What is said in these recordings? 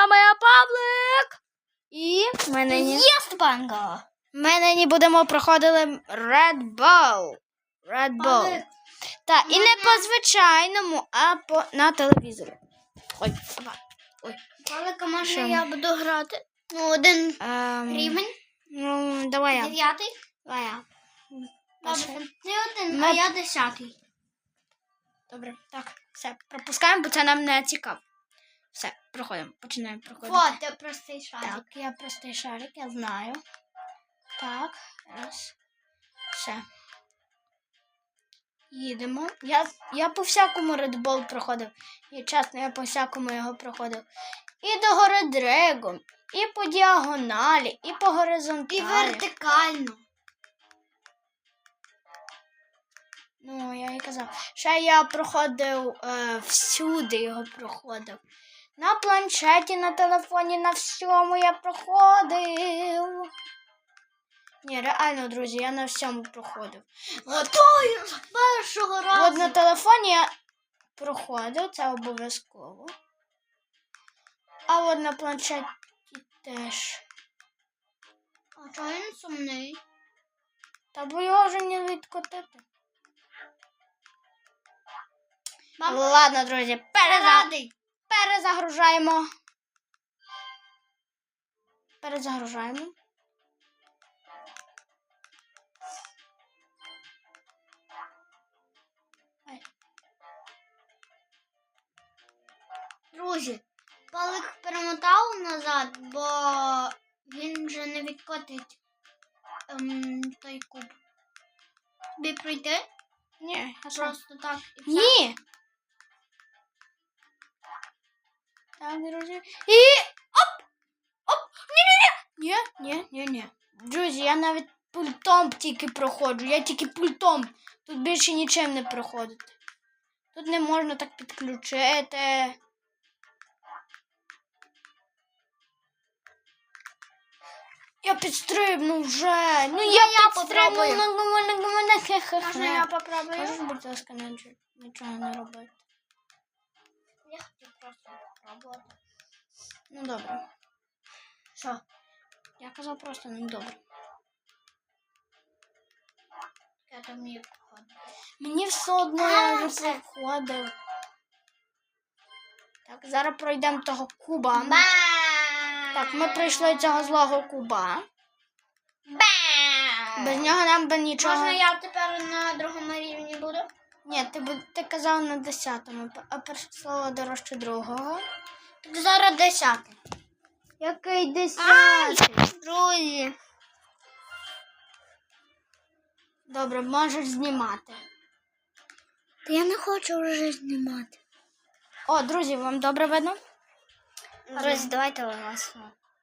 вами я Павлик. І ми нині, Є Степанка. ми нині будемо проходити Red Bull. Red Bull. Та, і не по звичайному, а по, на телевізорі. Ой, опа. Павлика, може я буду грати? Ну, один Ем, рівень. Ну, давай я. Дев'ятий. Давай я. Добре. Ти один, Ми- а я десятий. Добре, так, все, пропускаємо, бо це нам не цікаво. Все, проходимо, починаємо проходити. О, ти простий шарик. Так, я простий шарик, я знаю. Так, раз. Все. Їдемо. Я, я по всякому Red Bull проходив. І чесно, я по всякому його проходив. І до гори Дрегом, і по діагоналі, і по горизонталі. І вертикально. Ну, я і казав. Ще я проходив е, всюди його проходив. На планшеті, на телефоні, на всьому я проходив. Ні, реально, друзі, я на всьому проходив. От, Ой, з першого разу. от на телефоні я проходив, це обов'язково. А от на планшеті теж. А чого він сумний? Та бо його вже не відкотити. Мам, Ладно, друзі, переза... перезагружаємо. Перезагружаємо. Друзі, Павлик перемотав назад, бо він вже не відкотить ем, той куб. Тобі пройти? Ні, а що? Просто так і все. Ні. Так, друзі. І оп! Оп! Ні-ні-ні! Ні, ні, ні, ні. Друзі, я навіть пультом тільки проходжу. Я тільки пультом. Тут більше нічим не проходити. Тут не можна так підключити. Я підстрибну вже. Ну я, я підстрибну. Ну, ну, ну. Можна я попробую? Можеш, будь ласка, нічого, не робити. Я хотів просто попробувати. Ну добре. Що? Я казав просто ну добре. Я там є походу. Мені все одно я вже проходив. Так, зараз пройдемо того куба. Ба! Так, ми пройшли цього злого куба. Ба! Без нього нам би нічого. Можна я тепер на другому рівні буду? Ні, ти, ти казав на десятому, а перше слово дорожче другого. Так зараз десятий. Який десятий? Друзі. Добре, можеш знімати. Та я не хочу вже знімати. О, друзі, вам добре видно? Друзі, давайте вас.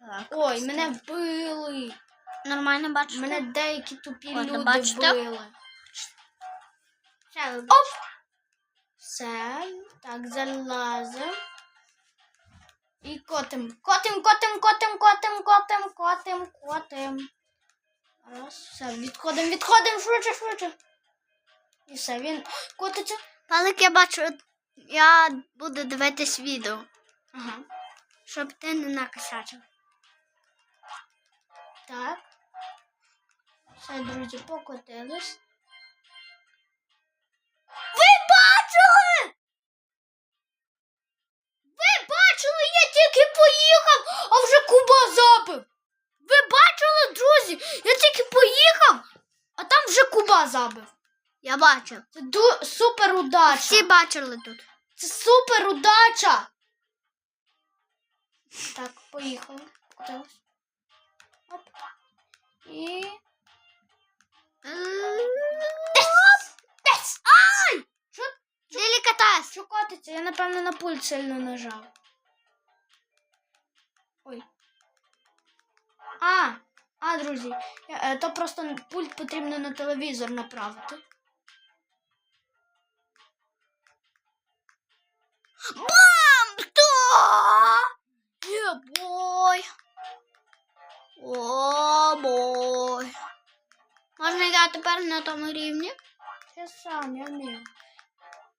Так. Ой, мене вбили. Нормально бачите? Мене деякі тупі От, люди бачите? били. Ви Оп! Все, так, залазим. І котим. Котим, котим, котим, котим, котим, котим, котим. Раз, все, відходимо, відходимо, швидше, швидше. І все, він котиться. Палик, я бачу, я буду дивитись відео, Ага. щоб ти не накосячив. Так. Все, друзі, покотились. Ви бачили? Ви бачили, я тільки поїхав, а вже Куба забив. Ви бачили, друзі? Я тільки поїхав, а там вже Куба забив. Я бачив. Це ду- супер удача. Всі бачили тут. Це супер удача. Так, поїхали. Оп. І. Ай! Що, Делікатес. що котиться? Я, напевно, на пульт сильно нажав. Ой. А, а, друзі, е, то просто пульт потрібно на телевізор направити. Бам! Бой. О, бой. Можна я тепер на тому рівні? Я сам, я вмію.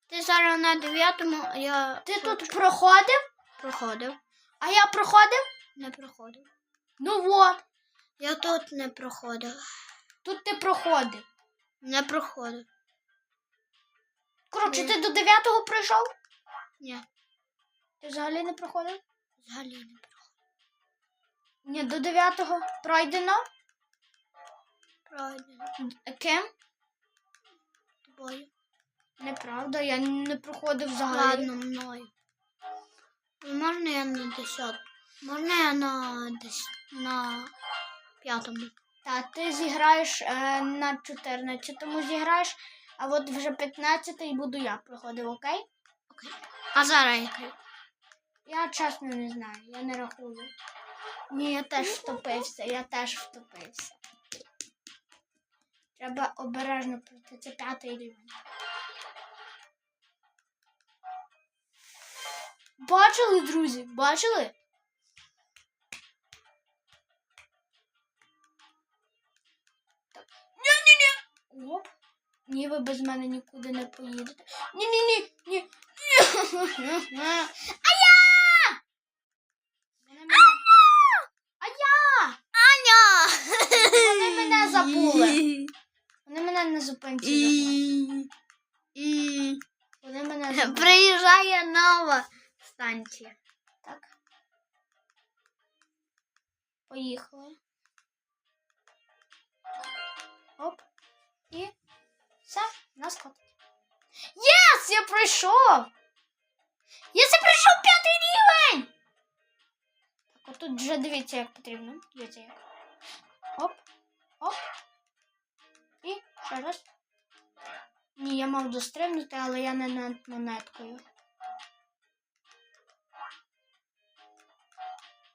Ти зараз на дев'ятому, я Ти тут проходив? проходив. А я проходив? Не проходив. Ну от, Я тут не проходив. тут ти проходив. Не проходив. Коротше, ти до 9-го пройшов? Ні, Ти взагалі не проходив? взагалі не проходив. Ні, до 9-го пройдено. Пройдено. Ким? Тобою. Неправда, я не проходив взагалі. Ладно, мною. Можна я на 10? Можна я на десь на п'ятому? Та ти зіграєш е, на 14-му зіграєш, а от вже 15-й буду я проходив, окей? Окей. А зараз який? Я чесно не знаю, я не рахую. Ні, я теж втопився, я теж втопився. Треба обережно пройти. Це п'ятий рівень. Бачили, друзі? Бачили? Оп. Ні, ви без мене нікуди не поїдете. Ні-ні-ні. Ні. А я! А я! Аня! Вони мене забули. Вони мене забули. І... Вони мене забули. Приїжджає нова станція. Так. Поїхали. Оп. І все, нас котить. Єс! Я пройшов! Я це пройшов п'ятий рівень! Так, отут вже дивіться, як потрібно. Дивіться як. Оп, оп. І ще раз. Ні, я мав дострибнути, але я не над монеткою.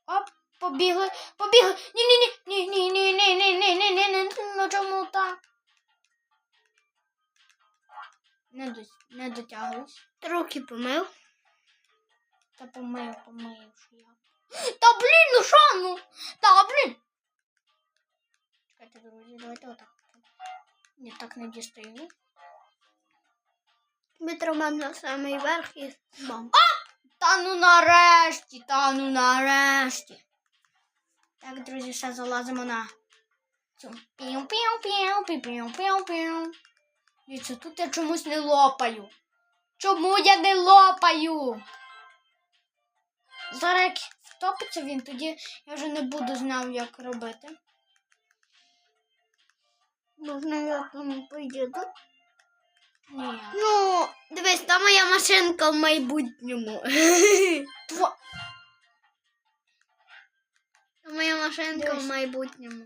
Оп, побігли, побігли. Ні-ні-ні, ні-ні-ні-ні-ні-ні-ні-ні, ну чому так? Не, до, не дотягуюсь. Руки помив? Та помию, помию, що я. Та блін, ну що, ну? Та блін. Чекайте, друзі, давайте отак. Ні, так не дістаю. Мав на самий верх і бам. Та ну нарешті, та ну нарешті. Так, друзі, все залазимо на цю. піу піу Дивіться, тут я чомусь не лопаю. Чому я не лопаю? Зараз як втопиться він, тоді я вже не буду знав, як робити. Можна я там поїду? Ні. Ну, дивись, там моя машинка в майбутньому. Тво... Там моя машинка Дивись. в майбутньому.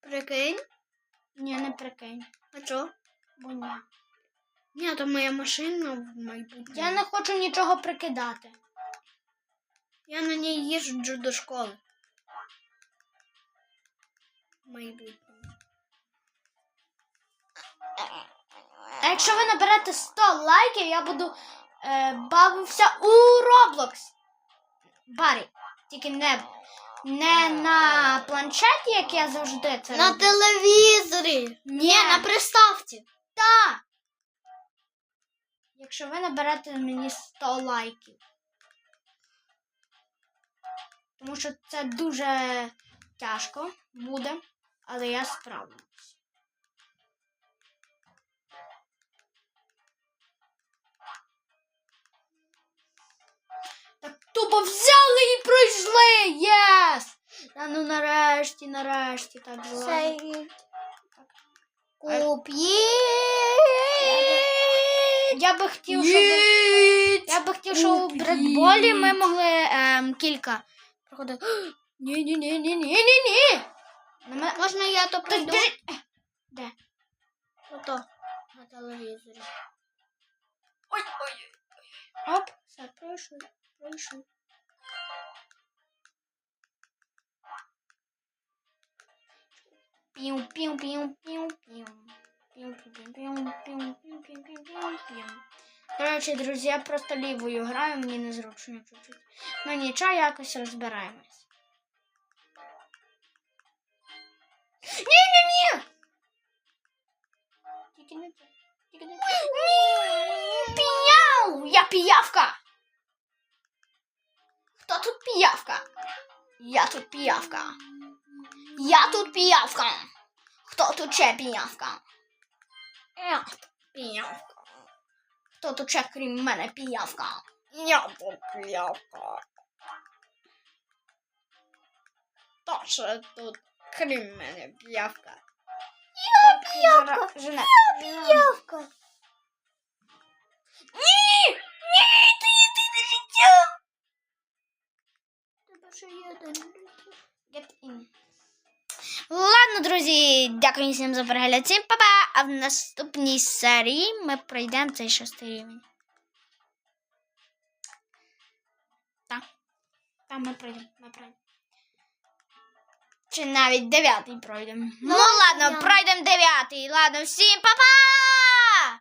Прикинь? Ні, не прикинь. А що? Бо ні. Ні, то моя машина в майбутньому. Я не хочу нічого прикидати. Я на ній їжджу до школи. В майбутньому. А якщо ви наберете 100 лайків, я буду е, бавився у Roblox. Барі. Тільки не, не на планшеті, як я завжди це На роблю. телевізорі. Ні, на приставці. та. Якщо ви наберете мені 100 лайків. Тому що це дуже тяжко буде, але я справлюсь. Тупо взяли і пройшли! Єс! Та ну нарешті, нарешті так було. Куп'є. Я би хотів, щоб. Я би хотів, щоб у бредболі ми могли ем, кілька проходити. Ні, ні, ні, ні, ні, ні, ні. Можна я то пройду? Де? Ото. На телевізорі. Ой, ой. Оп, все, пройшли, пройшли. Піу, піу, піу. Піу, піу, піу, піу, піу, піу, піу, піу, піу, піу. До речі, друзі, я просто лівою граю, мені незручно чуть-чуть. Ну нічого, якось розбираємось. Ні, ні, ні! Це. Піяв! Я піявка! Хто тут піявка? Я тут піявка. Я тут піявка. Хто тут ще піявка? Я тут піявка. Хто тут ще крім мене піявка? Я тут піявка. Хто ще тут крім мене піявка? Я піявка. Жена. Піявка. Ні! Ні, ти єдине життя! Тебе ще є Друзі, дякую всім за перегляд. Всім па-па! А в наступній серії ми пройдемо цей шостий рівень. Так. Там ми пройдемо, ми пройдемо. Чи навіть дев'ятий пройдемо. Ну, Ладно, ладно, пройдемо дев'ятий. Ладно, всім па-па!